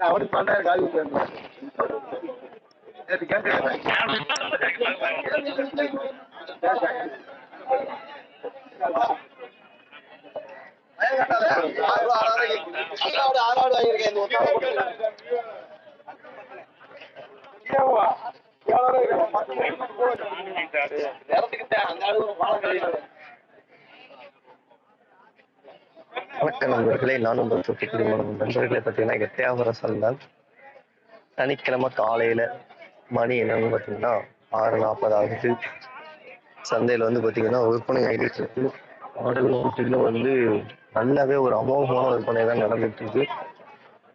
அவனுக்கு பன்னெண்டாயிரம் காலி போயிருந்தேன் வணக்கம் நண்பர்களே நான் உங்கள் தூத்துக்குடி மாவட்டம் நண்பர்களே பார்த்தீங்கன்னா எட்டையாவர சந்தான் சனிக்கிழமை காலையில் மணி என்னன்னு பார்த்தீங்கன்னா ஆறு நாற்பது ஆகுது. சந்தையில் வந்து பார்த்தீங்கன்னா விற்பனை ஆகிட்டு இருக்கு. ஆடுகளும் வந்து நல்லாவே ஒரு அமோகமான விற்பனை தான் நடந்துட்டு இருக்கு.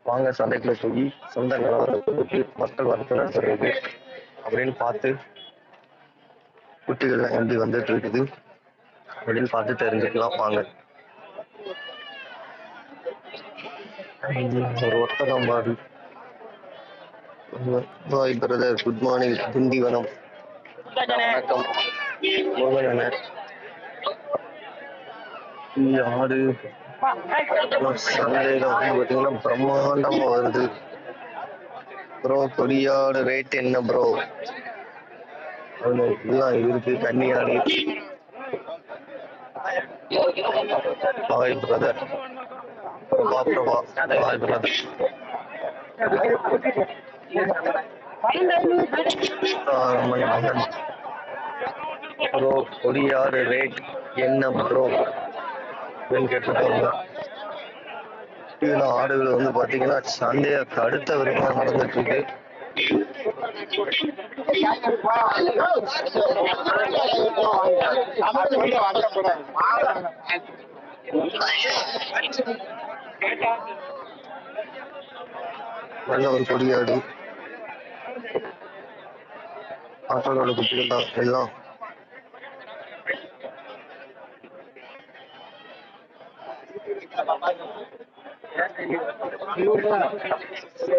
வாங்க சந்தைக்குள்ள போய் சொந்த நிலவரத்துக்கு மக்கள் வரத்து நடத்துறது அப்படின்னு பார்த்து குட்டிகள்லாம் எப்படி வந்துட்டு இருக்குது அப்படின்னு பார்த்து தெரிஞ்சுக்கலாம் வாங்க. ஒரு ஒத்தகம் பாடு பாய் பிரதர் குட் மார்னிங் திண்டிவனம் வணக்கம். முருகன் ஆடு. சந்தேகம். பாத்தீங்கன்னா பிரம்மாண்டமா வருது. ப்ரோ கொடியாடு ரேட் என்ன ப்ரோ எல்லாம் இருக்கு கன்னியாடு பாய் பிரதர் பிரபா பாய் பிரதர் ஆரம்பன் மகன் ப்ரோ கொடியாடு ரேட் என்ன ப்ரோ அப்படின்னு கேட்டிருக்காங்க இதுல ஆடுகள் வந்து பாத்தீங்கன்னா சந்தைக்கு அடுத்த வரைக்கும் நடந்துட்டு இருக்கு. நல்ல ஒரு கொடியாடு. ஆட்டோட குட்டிகள் தான் எல்லாம்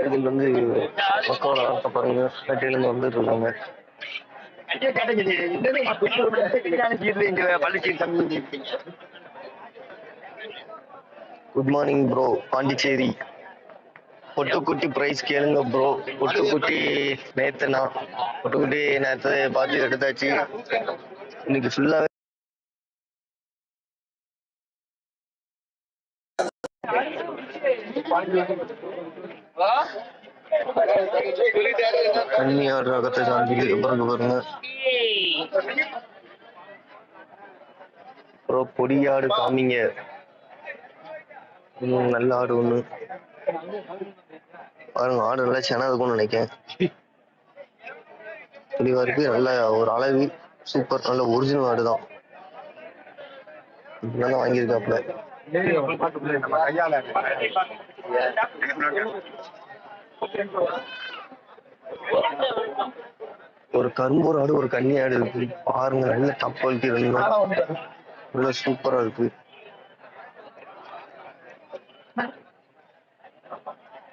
இதில் வந்து மக்களோட வார்த்தை பாருங்க வந்துட்டு இருக்காங்க. Good morning bro Pondicherry. பொட்டுக்குட்டி price கேளுங்க ப்ரோ பொட்டுக்குட்டி நேத்து நான் பொட்டுக்குட்டி நேத்து பார்த்து எடுத்தாச்சு. இன்னைக்கு ஃபுல்லாவே கன்னியார் ரகத்தை சார்ந்து பாருங்க பாருங்க. ப்ரோ பொடியாடு காமிங்க. நல்ல ஆடு ஒண்ணு. பாருங்க ஆடு நல்லா சென இருக்கும்னு நினைக்கேன் தெளிவா இருக்கு நல்ல ஒரு அளவு சூப்பர் நல்ல ஒரிஜினல் ஆடு தான். நல்லா வாங்கியிருக்காப்ல ஒரு கரும்பூர் ஆடு ஒரு கன்னி ஆடு இருக்கு. பாருங்க நல்ல டாப் குவாலிட்டி நல்ல சூப்பரா இருக்கு.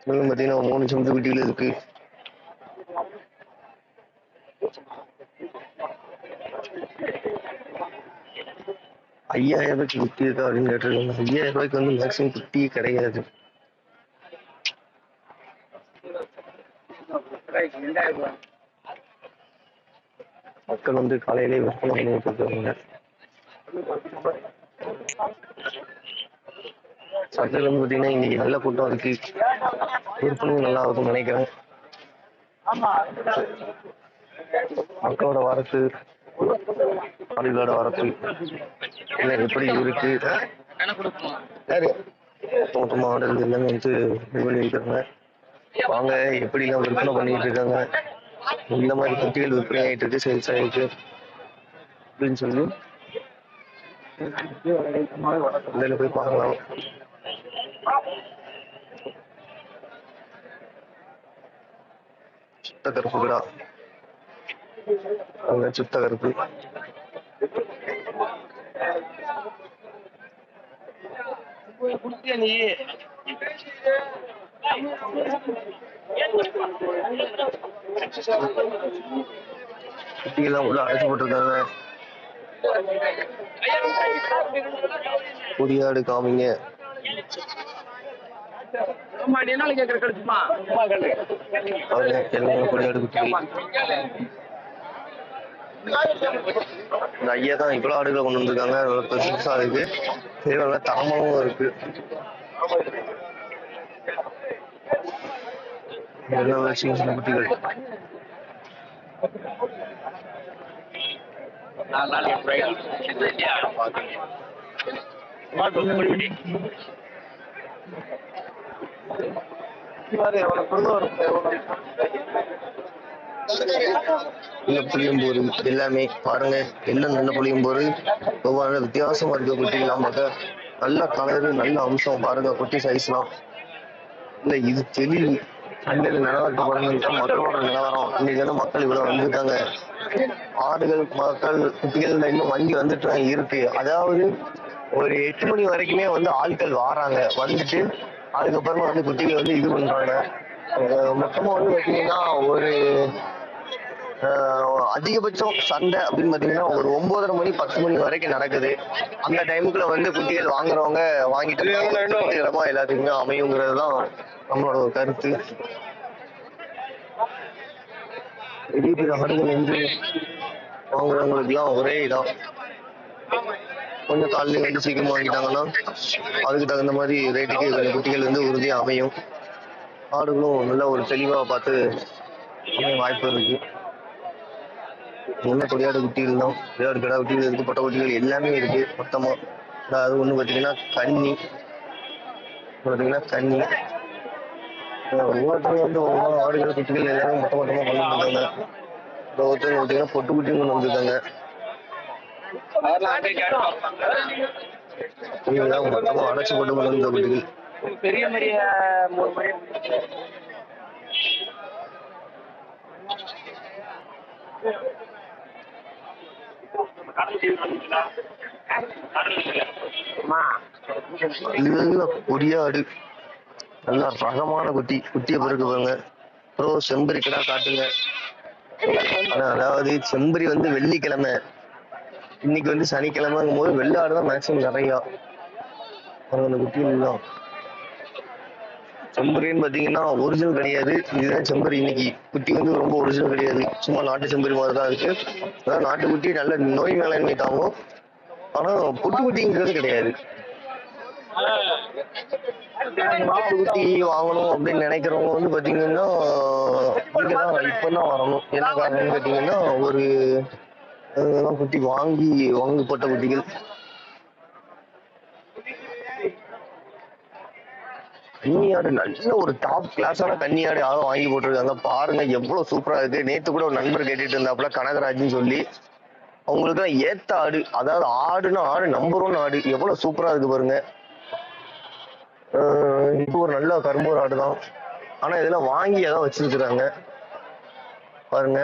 பாத்தீங்கன்னா மூணு சொந்த வீட்டுகள் இருக்கு. ஐயாயிரம் ரூபாய்க்கு குட்டி இருக்கா அப்படின்னு கேட்டிருக்காங்க. ஐயாயிரம் ரூபாய்க்கு வந்து மேக்ஸிமம் குட்டி கிடையாது. மக்கள் வந்து காலையிலே விற்பனை பண்ணிட்டு இருக்காங்க சந்தையில் வந்து பார்த்தீங்கன்னா இன்னைக்கு நல்ல கூட்டம் இருக்கு. விற்பனையும் நல்லா இருக்கும்னு நினைக்கிறேன். மக்களோட வரத்து ஆளுகளோட வரத்து எல்லாம் எப்படி இருக்கு? யாரு? தோட்ட மாடல் எல்லாமே வந்து இது பண்ணியிருக்காங்க வாங்க எப்படிலாம் விற்பனை பண்ணிட்டு இருக்காங்க? இந்த மாதிரி குட்டிகள் விற்பனை ஆயிட்டு இருக்கு சேல்ஸ் ஆயிருக்கு அப்படின்னு சொல்லி. இதுல போய் பார்க்கலாம். சுத்த கருப்பு கருப்புடா அங்க சுத்த கருப்பு குட்டிகள்லாம் உள்ள அடைச்சு கொடியாடு காமிங்க. இந்த ஐயா தான் இவ்வளவு ஆடுகளை கொண்டு வந்திருக்காங்க. பெருசா இருக்கு. சரி இருக்கு. எல்லாமே சின்ன சின்ன குட்டிகள் புளியம்போரு எல்லாமே பாருங்க. எல்லாம் நல்ல புளியம்போரு. ஒவ்வொரு வித்தியாசமா இருக்க குட்டி பார்க்க. நல்ல கலரு நல்ல அம்சம் பாருங்க குட்டி சைஸ்லாம் இல்ல இது தெளிவு. சந்தையில் நிலவரத்தை பாருங்க மக்களோட நிலவரம். இன்னைக்கு வந்து மக்கள் இவ்வளவு வந்திருக்காங்க. ஆடுகள் மக்கள் குட்டிகள் இன்னும் வண்டி வந்துட்டு தான் இருக்கு. அதாவது ஒரு எட்டு மணி வரைக்குமே வந்து ஆட்கள் வாராங்க. வந்துட்டு அதுக்கப்புறமா வந்து குட்டிகள் வந்து இது பண்றாங்க. மொத்தமா வந்து பாத்தீங்கன்னா ஒரு ஆஹ் அதிகபட்சம் சண்டை அப்படின்னு பாத்தீங்கன்னா ஒரு ஒன்பதரை மணி பத்து மணி வரைக்கும் நடக்குது. அந்த டைமுக்குள்ள வந்து குட்டிகள் வாங்குறவங்க வாங்கிட்டு இடமா எல்லாத்துக்குமே அமையுங்கிறது தான் நம்மளோட ஒரு கருத்து பெரிய ஆடுகள் வந்து வாங்குறவங்களுக்குலாம் ஒரே இதான். கொஞ்சம் காலையில் வந்து சீக்கிரமாக வாங்கிட்டாங்கன்னா அதுக்கு தகுந்த மாதிரி ரேட்டுக்கு கொஞ்சம் குட்டிகள் வந்து உறுதியா அமையும். ஆடுகளும் நல்ல ஒரு தெளிவா பார்த்து அமைய வாய்ப்பு இருக்கு. நல்ல கொடியாடு குட்டிகள் தான். கொடியாடு கிடா குட்டிகள் இருக்கு பொட்டை குட்டிகள் எல்லாமே இருக்கு மொத்தமா. அதாவது ஒண்ணு பாத்தீங்கன்னா கன்னி. பாத்தீங்கன்னா கன்னி. ஒவ்வொருத்தரும் வந்து ஒவ்வொரு ஆடுகள் குட்டிகள் எல்லாமே மொத்த மொத்தமா கொண்டு ஒருத்தவங்க பாத்தீங்கன்னா பொட்டு குட்டியும் கொண்டு வந்திருக்காங்க இதுதான் மொத்தமா அடைச்சு கொண்டு வந்த குட்டிகள் பெரிய மரிய மூணு மணி இது கொடியாடு நல்லா ரகமான குட்டி குட்டியை பிறகு பாருங்க அப்புறம் செம்பரி கிடா காட்டுங்க. அதாவது செம்பரி வந்து வெள்ளிக்கிழமை. இன்னைக்கு வந்து சனிக்கிழமைங்கும் போது வெள்ளாடு தான் மேக்ஸிமம் நிறையா. அந்த குட்டி தான் செம்பரின்னு பார்த்தீங்கன்னா ஒரிஜினல் கிடையாது. இதுதான் செம்பரி இன்னைக்கு. குட்டி வந்து ரொம்ப ஒரிஜினல் கிடையாது. சும்மா நாட்டு செம்பரி மாதிரி தான் இருக்கு. அதான் நாட்டு குட்டி நல்ல நோய் மேலாண்மை தாங்கும். ஆனா புட்டு குட்டிங்கிறது கிடையாது. நாட்டு குட்டி வாங்கணும் அப்படின்னு நினைக்கிறவங்க வந்து பாத்தீங்கன்னா இங்கதான் இப்பதான் வரணும். என்ன காரணம்னு பாத்தீங்கன்னா ஒரு அதெல்லாம் குட்டி வாங்கி வாங்கப்பட்ட குட்டிகள். கன்னியாடு நல்ல ஒரு டாப் கிளாஸான கன்னியாடு யாரும் வாங்கி போட்டிருக்காங்க. பாருங்க எவ்வளவு சூப்பரா இருக்கு. நேத்து கூட ஒரு நண்பர் கேட்டுட்டு இருந்தாப்புல கனகராஜ்னு சொல்லி. அவங்களுக்கு ஏத்த ஆடு அதாவது ஆடுனா ஆடு நம்பர் ஒன் ஆடு. எவ்வளவு சூப்பரா இருக்கு பாருங்க. இப்போ ஒரு நல்ல கரும்பூர் ஆடு தான் ஆனால் இதெல்லாம் வாங்கி அதான் வச்சிருக்கிறாங்க. பாருங்க.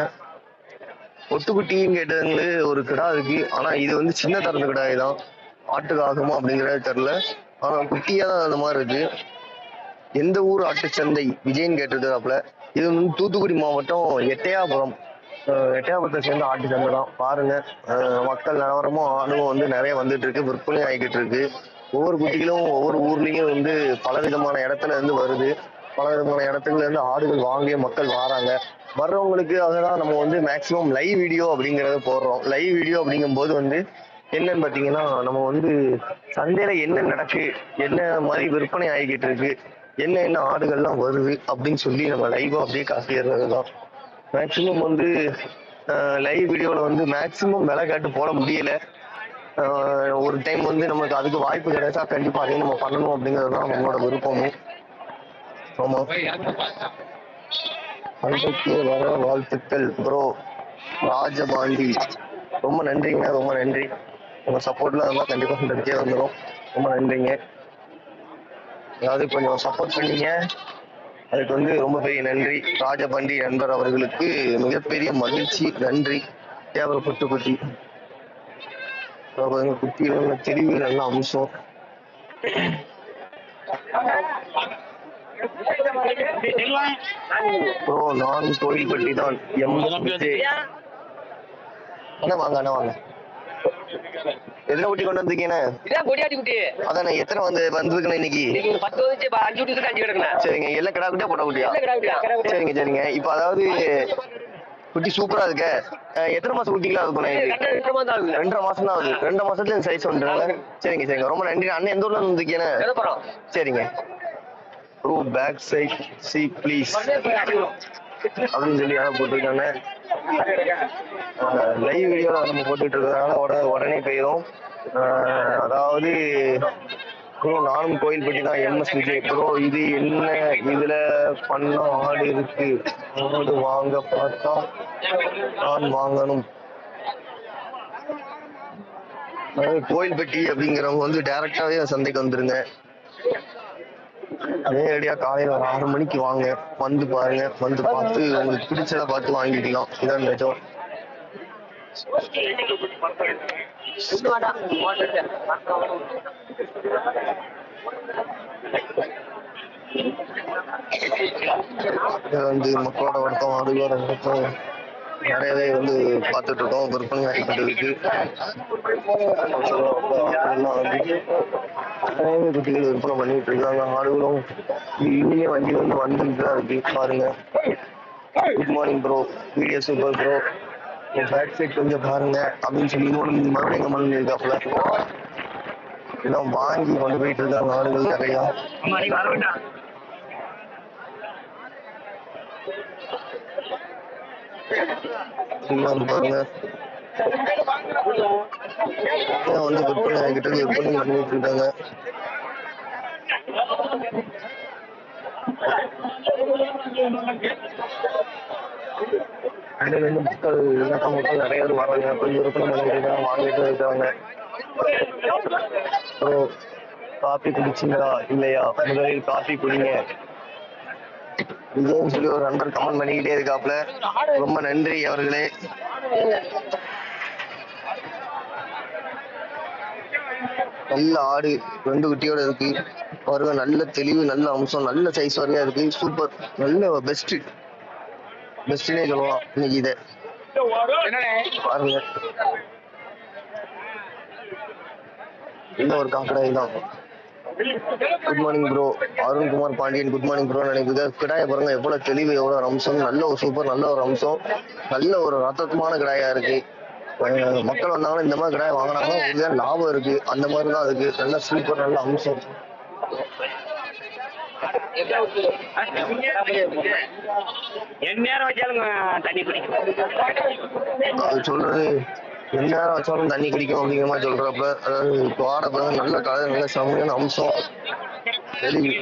ஒத்துக்குட்டின்னு கேட்டதுங்களே ஒரு கிடா இருக்கு. ஆனால் இது வந்து சின்ன தரந்த கிடாய் தான். ஆட்டுக்கு ஆகுமா அப்படிங்கறது தெரில ஆனால் குட்டியாக தான் அந்த மாதிரி இருக்கு. எந்த ஊர் ஆட்டுச்சந்தை விஜயன் கேட்டிருக்கிறாப்புல இது வந்து தூத்துக்குடி மாவட்டம் எட்டையாபுரம். எட்டையாபுரத்தை சேர்ந்த ஆட்டு சந்தை தான். பாருங்க. மக்கள் நிலவரமும் ஆடும் வந்து நிறைய வந்துட்டு இருக்கு. விற்பனை ஆகிக்கிட்டு இருக்கு. ஒவ்வொரு குட்டிகளும் ஒவ்வொரு ஊர்லயும் வந்து பல விதமான இடத்துல இருந்து வருது. பல விதமான இடத்துல இருந்து ஆடுகள் வாங்கி மக்கள் வராங்க. வர்றவங்களுக்கு அதெல்லாம் நம்ம வந்து மேக்சிமம் லைவ் வீடியோ அப்படிங்கறத போடுறோம். லைவ் வீடியோ அப்படிங்கும்போது வந்து என்னன்னு பாத்தீங்கன்னா நம்ம வந்து சந்தையில என்ன நடக்கு என்ன மாதிரி விற்பனை ஆகிக்கிட்டு இருக்கு என்ன என்ன ஆடுகள்லாம் வருது அப்படின்னு சொல்லி நம்ம லைவா அப்படியே காட்டிடுறது தான் மேக்சிமம் வந்து லைவ் வீடியோவில் வந்து மேக்சிமம் விலை காட்டு போட முடியல. ஒரு டைம் வந்து நமக்கு அதுக்கு வாய்ப்பு கிடைச்சா கண்டிப்பா அதையும் நம்ம பண்ணணும் அப்படிங்கிறது தான் நம்மளோட விருப்பமும். ஆமா. பண்டைக்கு வர வாழ்த்துக்கள் ப்ரோ ராஜபாண்டி ரொம்ப நன்றிங்க ரொம்ப நன்றி. உங்க சப்போர்ட்ல அதெல்லாம் கண்டிப்பா சந்தைக்கே வந்துடும் ரொம்ப நன்றிங்க. அதாவது கொஞ்சம் சப்போர்ட் பண்ணீங்க. அதுக்கு வந்து ரொம்ப பெரிய நன்றி. ராஜபாண்டி நண்பர் அவர்களுக்கு மிகப்பெரிய மகிழ்ச்சி நன்றி. தேவரப்பட்டு குட்டி. அப்புறம் எங்க குட்டியில தெரிவு நல்ல அம்சம். ப்ரோ நான் கோயில்பட்டி தான். எம். அண்ணா வாங்க அண்ணா வாங்க. எத்தனை குட்டி கொண்டு வந்திருக்கீங்கண்ணே இதான் கொடியாட்டி குட்டி. அதானே எத்தனை வந்து வந்திருக்குண்ணே இன்னைக்கு? பத்து இப்ப அஞ்சு குட்டி அஞ்சு கிடக்குண்ணே. சரிங்க எல்லாம் கிடா குட்டியா போட்ட குட்டியா? சரிங்க சரிங்க. இப்போ அதாவது குட்டி சூப்பரா இருக்க. எத்தனை மாசம் தான் ஆகுது. ரெண்டரை மாசம் தான் ஆகுது. ரெண்டு மாசத்துல சைஸ் வந்துடுறாங்க சரிங்க சரிங்க. ரொம்ப நன்றி. அண்ணன் எந்த ஊர்ல இருந்து வந்திருக்கீங்கண்ணே விதப்புறம் சரிங்க. Bro back side see please அப்படின்னு சொல்லி யாரும் போட்டிருக்காங்க லைவ் வீடியோவில் நம்ம போட்டுட்டு இருக்கிறதுனால உடனே உடனே போயிடும் அதாவது ப்ரோ நானும் கோயில்பட்டி தான் எம்எஸ் விஜய். ப்ரோ இது என்ன இதுல பண்ண ஆடு இருக்கு? ஆடு வாங்க பார்த்தா நான் வாங்கணும். அதாவது கோயில்பட்டி அப்படிங்கிறவங்க வந்து டைரக்டாவே சந்தைக்கு வந்துருங்க. நேரடியா காலையில ஒரு ஆறு மணிக்கு வாங்க. வந்து பாருங்க வந்து பார்த்து உங்களுக்கு பிடிச்சத பார்த்து வாங்கிக்கலாம். இதான் நிஜம். இது வந்து மக்களோட வருத்தம் ஆடுகளோட வர்த்தம் நிறையவே வந்து பார்த்துட்டு இருக்கோம். விற்பனை ஆகிட்டு நிறையவே குட்டிகள் விற்பனை பண்ணிட்டு இருக்காங்க. ஆடுகளும் இனிமே வண்டி வந்து வந்துட்டு தான் இருக்கு. பாருங்க. Good morning bro video super bro என் பேக் சைட் கொஞ்சம் பாருங்க அப்படின்னு சொல்லி இன்னொன்று மறுபடியும் கமெண்ட் பண்ணியிருக்காப்புல எல்லாம் வாங்கி கொண்டு போயிட்டு இருக்காங்க ஆடுகள் நிறையா. இன்னும் பாருங்க. எல்லாம் வந்து விற்பனை ஆகிட்டு இருக்கு, விற்பனை பண்ணிட்டு இருக்காங்க. அதுல மக்கள் இலக்க மக்கள் நிறைய பேர் வராங்க கொஞ்சம் விற்பனை பண்ணிட்டு வாங்கிட்டு இருக்காங்க. ஸோ காபி குடிச்சிங்களா? இல்லையா? முதலில் காபி குடிங்க. இதுன்னு சொல்லி ஒரு நண்பர் கமெண்ட் பண்ணிக்கிட்டே இருக்காப்ல ரொம்ப நன்றி அவர்களே. நல்ல ஆடு ரெண்டு குட்டியோட இருக்கு. பாருங்க நல்ல தெளிவு நல்ல அம்சம் நல்ல சைஸ் வரையா இருக்கு. சூப்பர் நல்ல பெஸ்ட் பெஸ்ட்னே சொல்லலாம் இன்னைக்கு இதை. பாருங்க. இந்த ஒரு காக்கடாய் தான். Good morning bro Arunkumar Pandian good morning bro நினைக்குது கிடாய பாருங்க எவ்வளவு தெளிவு எவ்வளவு அம்சம். நல்ல ஒரு சூப்பர் நல்ல ஒரு அம்சம். நல்ல ஒரு ரத்தமான கிடாயா இருக்கு. மக்கள் வந்தாங்கன்னா இந்த மாதிரி கிடாய் வாங்கினாங்கன்னா லாபம் இருக்கு. அந்த மாதிரி தான் இருக்கு. நல்ல சூப்பர் நல்ல அம்சம். என் நேரம் தண்ணி குடிக்கும் அது சொல்றது எந்த நேரம் வச்சாலும் தண்ணி குடிக்கும் அப்படிங்கிற மாதிரி சொல்றப்ப அதாவது வாட நல்ல கலர் நல்ல சமையல் அம்சம். தெளிவு